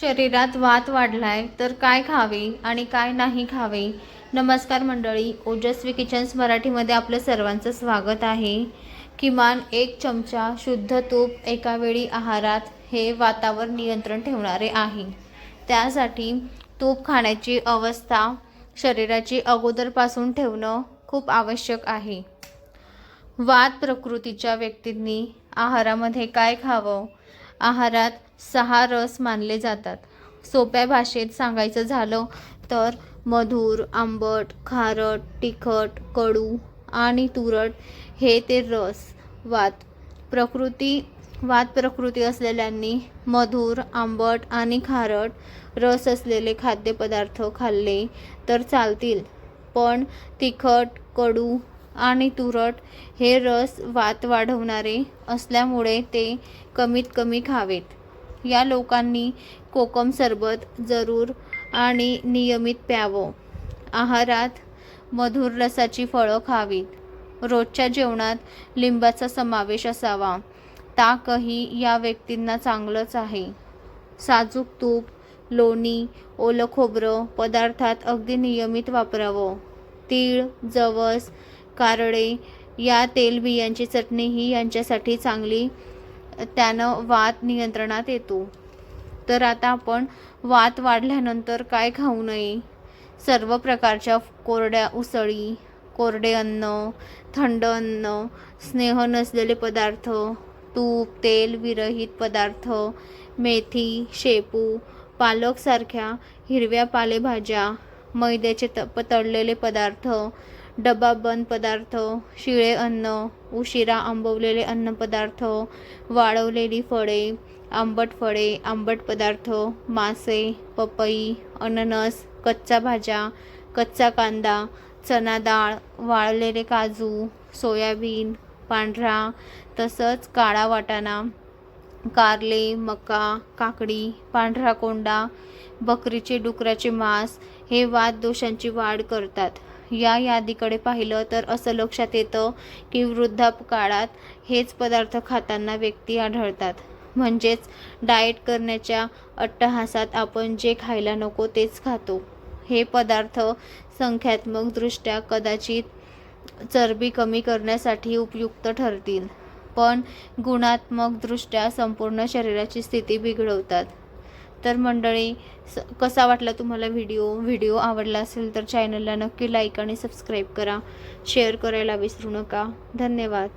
शरीरात वात वाढलाय तर काय खावे आणि काय नाही खावे? नमस्कार मंडळी ओजस्वी किचन्स मराठीमध्ये आपलं सर्वांचं स्वागत आहे. किमान एक चमचा शुद्ध तूप एका वेळी आहारात हे वातावर नियंत्रण ठेवणारे आहे. त्यासाठी तूप खाण्याची अवस्था शरीराची अगोदरपासून ठेवणं खूप आवश्यक आहे. वात प्रकृतीच्या व्यक्तींनी आहारामध्ये काय खावं? आहारात सहा रस मानले जातात. सोप्या भाषेत सांगायचं झालं तर मधुर आंबट खारट तिखट कडू आणि तुरट हे ते रस. वात. प्रकृती वात प्रकृती असलेल्यांनी मधुर आंबट आणि खारट रस असलेले खाद्यपदार्थ खाल्ले तर चालतील. पण तिखट कडू आणि तुरट हे रस वात वाढवणारे असल्यामुळे ते कमीत कमी खावेत. या लोकांनी कोकम सरबत जरूर आणि नियमित प्यावं. आहारात मधुर रसाची फळं खावीत. रोजच्या जेवणात लिंबाचा समावेश असावा. ताकही या व्यक्तींना चांगलंच आहे. साजूक तूप लोणी ओलं खोबरं पदार्थात अगदी नियमित वापरावं. तीळ जवस कारळे या तेलबियांची चटणी ही यांच्यासाठी चांगली त्यानं वात नियंत्रणात येतो. तर आता आपण वात वाढल्यानंतर काय खाऊ नये? सर्व प्रकारच्या कोरड्या उसळी कोरडे अन्न थंड अन्न स्नेह नसलेले पदार्थ तूप तेल विरहित पदार्थ मेथी शेपू पालकसारख्या हिरव्या पालेभाज्या मैद्याचे त प तळलेले पदार्थ डबाबंद पदार्थ शिळे अन्न उशिरा आंबवलेले अन्नपदार्थ वाळवलेली फळे आंबट फळे आंबट पदार्थ मासे पपई अननस कच्चा भाज्या कच्चा कांदा चना डाळ वाळलेले काजू सोयाबीन पांढरा तसंच काळा वाटाणा कारले मका काकडी पांढरा कोंडा बकरीचे डुकराचे मांस हे वात दोषांची वाढ करतात. या यादीकडे पाहिलं तर असं लक्षात येतं की वृद्धापकाळात हेच पदार्थ खाताना व्यक्ती आढळतात. म्हणजेच डाएट करण्याच्या अट्टहासात आपण जे खायला नको तेच खातो. हे पदार्थ संख्यात्मकदृष्ट्या कदाचित चरबी कमी करण्यासाठी उपयुक्त ठरतील पण गुणात्मकदृष्ट्या संपूर्ण शरीराची स्थिती बिघडवतात. तर मंडळी स कसा वाटला तुम्हाला व्हिडिओ? व्हिडिओ आवडला असेल तर चॅनलला नक्की लाईक आणि सबस्क्राईब करा. शेअर करायला विसरू नका. धन्यवाद.